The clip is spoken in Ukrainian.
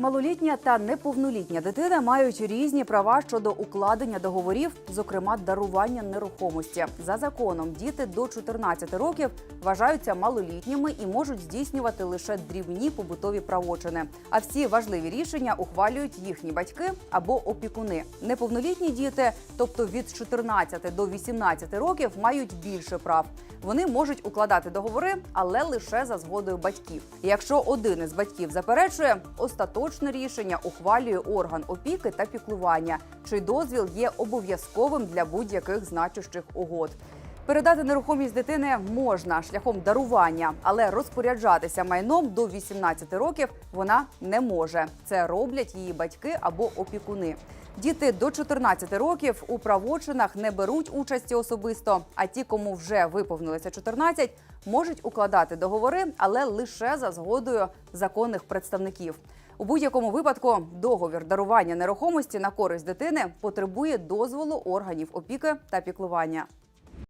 Малолітня та неповнолітня дитина мають різні права щодо укладення договорів, зокрема дарування нерухомості. За законом діти до 14 років вважаються малолітніми і можуть здійснювати лише дрібні побутові правочини. А всі важливі рішення ухвалюють їхні батьки або опікуни. Неповнолітні діти, тобто від 14 до 18 років, мають більше прав. Вони можуть укладати договори, але лише за згодою батьків. Якщо один із батьків заперечує, остаточне рішення ухвалює орган опіки та піклування, чий дозвіл є обов'язковим для будь-яких значущих угод. Передати нерухомість дитини можна шляхом дарування, але розпоряджатися майном до 18 років вона не може. Це роблять її батьки або опікуни. Діти до 14 років у правочинах не беруть участі особисто. А ті, кому вже виповнилося 14, можуть укладати договори, але лише за згодою законних представників. У будь-якому випадку договір дарування нерухомості на користь дитини потребує дозволу органів опіки та піклування.